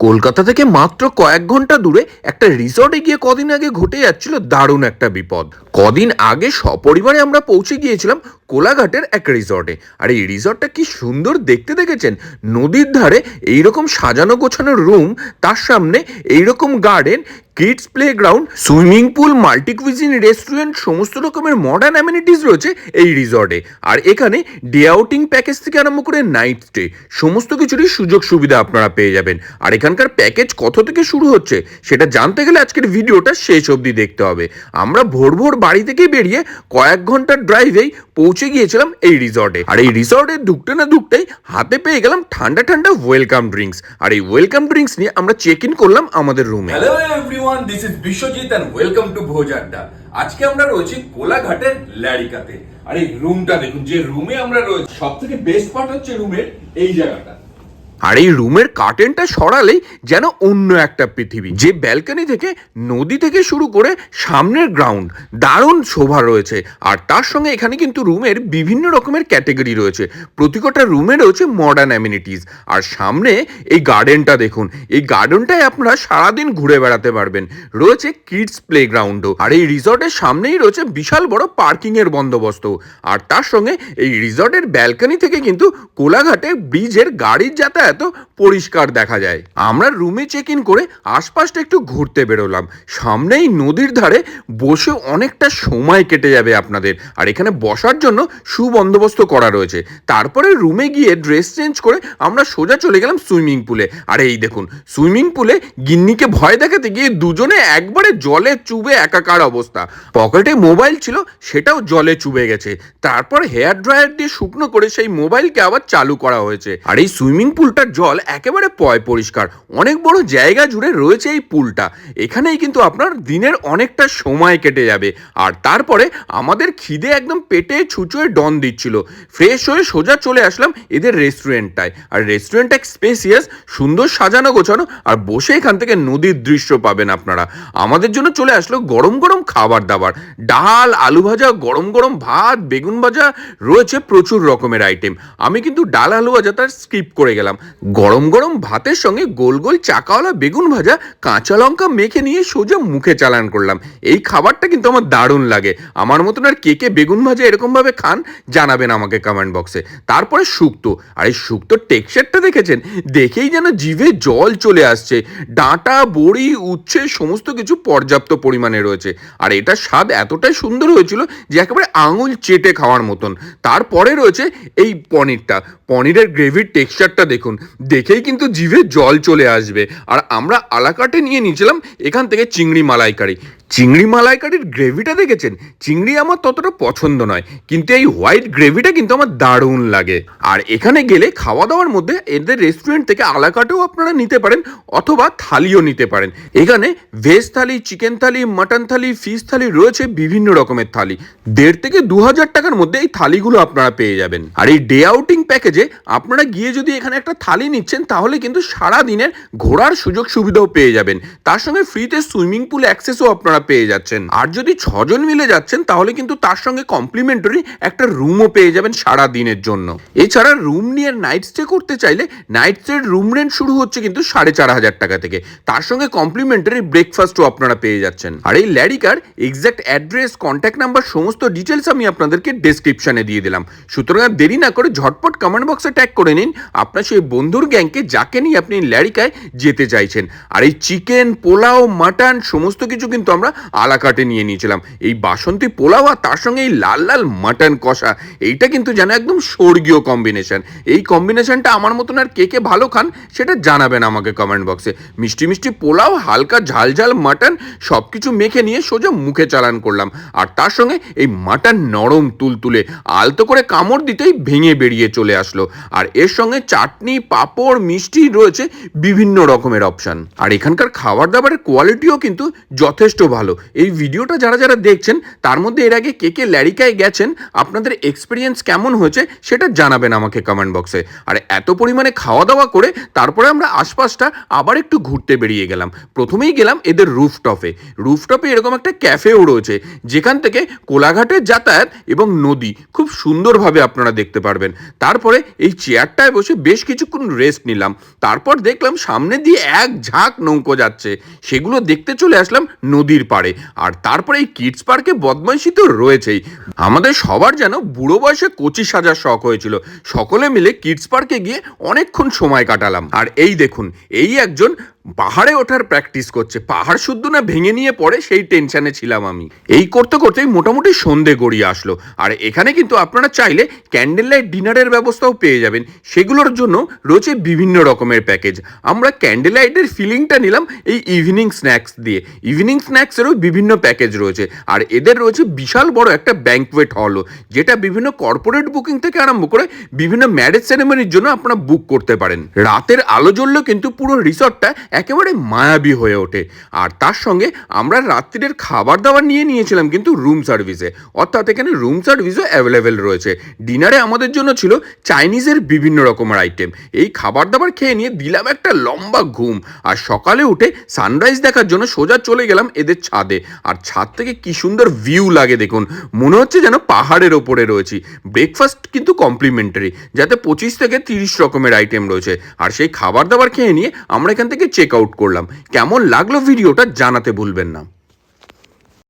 কলকাতা থেকে মাত্র কয়েক ঘণ্টা দূরে একটা রিসর্টে গিয়ে কদিন আগে ঘটে যাচ্ছিল দারুণ একটা বিপদ। কদিন আগে সপরিবারে আমরা পৌঁছে গিয়েছিলাম কোলাঘাটের এক রিসর্টে আর এই রিসর্টটা কি সুন্দর দেখতে দেখেছেন? নদীর ধারে এইরকম সাজানো গোছানো রুম তার সামনে এইরকম garden kids play ground swimming pool multicuisine restaurant সমস্ত রকমের মডার্ন অ্যামিনিটিস রয়েছে এই রিসর্টে আর এখানে ডে আউটিং প্যাকেজ থেকে আরম্ভ করে নাইট স্টে সমস্ত কিছুরই সুযোগ সুবিধা আপনারা পেয়ে যাবেন। আর এখানকার প্যাকেজ কত থেকে শুরু হচ্ছে, সেটা জানতে গেলে আজকের ভিডিওটা শেষ অবধি দেখতে হবে। আমরা ভোর ভোর বাড়ি থেকে বেরিয়ে কয়েক ঘণ্টার ড্রাইভেই পৌঁছে গিয়েছিলাম এই রিসর্টে আর এই রিসর্টে ঢুকতে না ঢুকতেই হাতে পেয়ে গেলাম ঠান্ডা ঠান্ডা ওয়েলকাম ড্রিঙ্কস আর এই ওয়েলকাম ড্রিঙ্কস নিয়ে আমরা চেক ইন করলাম আমাদের রুমে hello everyone this is Biswajit and welcome to Bhoj Adda আজকে আমরা রয়েছি কোলাঘাটের ল্যারিকাতে। আর এই রুমটা দেখুন, যে রুমে আমরা রয়েছি সব থেকে বেস্ট পার্ট হচ্ছে রুমের এই জায়গাটা। আর এই রুমের কার্টেনটা সরালেই যেন অন্য একটা পৃথিবী, যে ব্যালকনি থেকে নদী থেকে শুরু করে সামনের গ্রাউন্ড দারুণ শোভা রয়েছে। আর তার সঙ্গে এখানে কিন্তু রুমের বিভিন্ন রকমের ক্যাটেগরি রয়েছে। প্রতিকটা রুমে রয়েছে মডার্ন অ্যামিনিটিস আর সামনে এই গার্ডেনটা দেখুন, এই গার্ডেনটায় আপনারা সারাদিন ঘুরে বেড়াতে পারবেন। রয়েছে কিডস প্লে গ্রাউন্ডও আর এই রিসর্টের সামনেই রয়েছে বিশাল বড় পার্কিং এর বন্দোবস্ত। আর তার সঙ্গে এই রিসর্টের ব্যালকনি থেকে কিন্তু কোলাঘাটে ব্রিজের গাড়ির যাতায়াত تو পরিষ্কার দেখা যায়। আমরা রুমে চেক ইন করে আশপাশটা একটু ঘুরতে বেরোলাম। সামনেই নদীর ধারে বসে অনেকটা সময় কেটে যাবে আপনাদের। আর এখানে বসার জন্য সুবন্দোবস্ত করা রয়েছে। তারপরে রুমে গিয়ে ড্রেস চেঞ্জ করে আমরা সোজা চলে গেলাম সুইমিং পুলে আর এই দেখুন সুইমিং পুলে গিন্নিকে ভয় দেখাতে গিয়ে দুজনে একবারে জলে চুবে একাকার অবস্থা। পকেটে মোবাইল ছিল, সেটাও জলে চুবে গেছে। তারপর হেয়ার ড্রায়ার দিয়ে শুকনো করে সেই মোবাইলকে আবার চালু করা হয়েছে। আর এই সুইমিং পুলটার জল একেবারে পয় পরিষ্কার। অনেক বড় জায়গা জুড়ে রয়েছে এই পুলটা। এখানেই কিন্তু আপনার দিনের অনেকটা সময় কেটে যাবে। আর তারপরে আমাদের খিদে একদম পেটে ছুঁচোয় ডন দিচ্ছিল। ফ্রেশ হয়ে সোজা চলে আসলাম এদের রেস্টুরেন্টটায়। আর রেস্টুরেন্টটা স্পেসিয়াস, সুন্দর সাজানো গোছানো, আর বসে এখান থেকে নদীর দৃশ্য পাবেন আপনারা। আমাদের জন্য চলে আসলো গরম গরম খাবার দাবার। ডাল, আলু ভাজা, গরম গরম ভাত, বেগুন ভাজা, রয়েছে প্রচুর রকমের আইটেম আমি কিন্তু ডাল, আলু ভাজাটা স্কিপ করে গেলাম। গরম গরম গরম ভাতের সঙ্গে গোল গোল চাকাওয়ালা বেগুন ভাজা, কাঁচা লঙ্কা মেখে নিয়ে সোজা মুখে চালান করলাম। এই খাবারটা কিন্তু আমার দারুণ লাগে। আমার মতন আর কে কে বেগুন ভাজা এরকমভাবে খান, জানাবেন আমাকে কমেন্ট বক্সে তারপরে শুক্তো আর এই শুক্তোর টেক্সচারটা দেখেছেন? দেখেই যেন জিভে জল চলে আসছে। ডাঁটা, বড়ি, উচ্ছে, সমস্ত কিছু পর্যাপ্ত পরিমাণে রয়েছে। আর এটার স্বাদ এতটাই সুন্দর হয়েছিল যে একেবারে আঙুল চেটে খাওয়ার মতন। তারপরে রয়েছে এই পনিরটা। পনিরের গ্রেভির টেক্সচারটা দেখুন। দেখেই কিন্তু জিভে জল চলে আসবে। আর আমরা আলাকাটে নিয়ে নিয়েছিলাম, এখান থেকে চিংড়ি মালাইকারি। চিংড়ি মালাইকারির গ্রেভিটা দেখেছেন? চিংড়ি আমার ততটা পছন্দ নয়, কিন্তু এই হোয়াইট গ্রেভিটা কিন্তু আমার দারুণ লাগে। আর এখানে গেলে খাওয়া দাওয়ার মধ্যে এদের রেস্টুরেন্ট থেকে আলাকাটেও আপনারা নিতে পারেন, অথবা থালিও নিতে পারেন। এখানে veg thali, chicken thali, mutton thali, fish thali রয়েছে বিভিন্ন রকমের থালি। দেড় থেকে দু হাজার টাকার মধ্যে এই থালিগুলো আপনারা পেয়ে যাবেন। আর এই ডে আউটিং প্যাকেজে আপনারা গিয়ে যদি এখানে একটা থালি নিচ্ছেন, তাহলে কিন্তু সারা দিনের ঘোরার সুযোগ সুবিধাও পেয়ে যাবেন। তার সঙ্গে ফ্রিতে সুইমিং পুল অ্যাক্সেসও আপনারা পেয়ে যাচ্ছেন। আর যদি ছজন মিলে যাচ্ছেন, তাহলে কিন্তু তার সঙ্গে কমপ্লিমেন্টারি একটা রুমও পেয়ে যাবেন সারা দিনের জন্য। এছাড়া রুম নিয়ে নাইট স্টে করতে চাইলে নাইট স্টের রুম রেন্ট শুরু হচ্ছে কিন্তু সাড়ে চার হাজার টাকা থেকে। তার সঙ্গে কমপ্লিমেন্টারি ব্রেকফাস্টও আপনারা পেয়ে যাচ্ছেন। আর এই ল্যারিকার এক্সাক্ট অ্যাড্রেস কন্ট্যাক্ট নাম্বার সমস্ত ডিটেলস আমি আপনাদেরকে ডেসক্রিপশনে দিয়ে দিলাম। সুতরাং আর দেরি না করে ঝটপট কমেন্ট বক্সে ট্যাগ করে নিন। আপনার সেই বন্ধুর গ্যাংকে যাকে নিয়ে আপনি ল্যারিকায় যেতে চাইছেন। আর এই চিকেন পোলাও মাটন সমস্ত কিছু কিন্তু আমরা আলাকাটে নিয়ে নিয়েছিলাম। এই বাসন্তী পোলাও আর তার সঙ্গে এই লাল লাল মাটন কষা, এইটা কিন্তু যেন একদম স্বর্গীয় কম্বিনেশন এই কম্বিনেশনটা আমার মতন আর কে কে ভালো খান সেটা জানাবেন আমাকে কমেন্ট বক্সে মিষ্টি মিষ্টি পোলাও, হালকা ঝাল ঝাল মাটন সব কিছু মেখে নিয়ে সোজা মুখে চালান করলাম। আর তার সঙ্গে এই মাটন নরম তুলতুলে, আলতো করে কামড় দিতেই ভেঙে বেরিয়ে চলে আসলো। আর এর সঙ্গে চাটনি, পাঁপড়, মিষ্টি রয়েছে বিভিন্ন রকমের অপশান আর এখানকার খাবার দাবারের কোয়ালিটিও কিন্তু যথেষ্ট ভালো। এই ভিডিওটা যারা যারা দেখছেন, তার মধ্যে এর আগে কে কে ল্যারিকায় গেছেন, আপনাদের এক্সপিরিয়েন্স কেমন হয়েছে সেটা জানাবেন আমাকে কমেন্ট বক্সে আর এত পরিমাণে খাওয়া দাওয়া করে তারপরে আমরা আশপাশটা আবার একটু ঘুরতে বেরিয়ে গেলাম। প্রথমেই গেলাম এদের রুফটপে রুফটপে এরকম একটা ক্যাফেও রয়েছে, যেখান থেকে কোলাঘাটের যাতায়াত এবং নদী খুব সুন্দরভাবে আপনারা দেখতে পারবেন। তারপরে এই চেয়ারটায় বসে বেশ কিছুক্ষণ রেস্ট নিলাম। তারপর দেখলাম সামনে দিয়ে এক ঝাঁক নৌকো যাচ্ছে। সেগুলো দেখতে চলে আসলাম নদীর পাড়ে আর তারপরে এই কিডস পার্কে বদমাইশি তো রয়েছেই। আমাদের সবার যেন বুড়ো বয়সে পঁচিশ হাজার শখ হয়েছিল। সকলে মিলে কিডস পার্কে গিয়ে অনেকক্ষণ সময় কাটালাম। আর এই দেখুন, এই একজন পাহাড়ে ওঠার প্র্যাকটিস করছে। পাহাড় শুদ্ধ না ভেঙে নিয়ে পড়ে, সেই টেনশনে ছিলাম আমি। এই করতে করতেই মোটামুটি সন্ধে গড়িয়ে আসলো। আর এখানে কিন্তু আপনারা চাইলে ক্যান্ডেল লাইট ডিনারের ব্যবস্থাও পেয়ে যাবেন। সেগুলোর জন্য রয়েছে বিভিন্ন রকমের প্যাকেজ আমরা ক্যান্ডেল লাইটের ফিলিংটা নিলাম এই ইভিনিং স্ন্যাক্স দিয়ে। ইভিনিং স্ন্যাক্সেরও বিভিন্ন প্যাকেজ রয়েছে। আর এদের রয়েছে বিশাল বড় একটা ব্যাঙ্কওয়েট হলও যেটা বিভিন্ন কর্পোরেট বুকিং থেকে আরম্ভ করে বিভিন্ন ম্যারেজ সেরেমনির জন্য আপনারা বুক করতে পারেন। রাতের আলো জ্বললেও কিন্তু পুরো রিসর্টটা একেবারে মায়াবী হয়ে ওঠে। আর তার সঙ্গে আমরা রাত্রির খাবার দাবার নিয়ে নিয়েছিলাম কিন্তু রুম সার্ভিসে অর্থাৎ এখানে রুম সার্ভিসও অ্যাভেলেবেল রয়েছে। ডিনারে আমাদের জন্য ছিল চাইনিজের বিভিন্ন রকমের আইটেম এই খাবার দাবার খেয়ে নিয়ে দিলাম একটা লম্বা ঘুম। আর সকালে উঠে সানরাইজ দেখার জন্য সোজা চলে গেলাম এদের ছাদে। আর ছাদ থেকে কি সুন্দর ভিউ লাগে দেখুন। মনে হচ্ছে যেন পাহাড়ের ওপরে রয়েছি। ব্রেকফাস্ট কিন্তু কমপ্লিমেন্টারি যাতে পঁচিশ থেকে তিরিশ রকমের আইটেম রয়েছে। আর সেই খাবার দাবার খেয়ে নিয়ে আমরা এখান থেকে চেক আউট করলাম। কেমন লাগল ভিডিওটা জানাতে ভুলবেন না।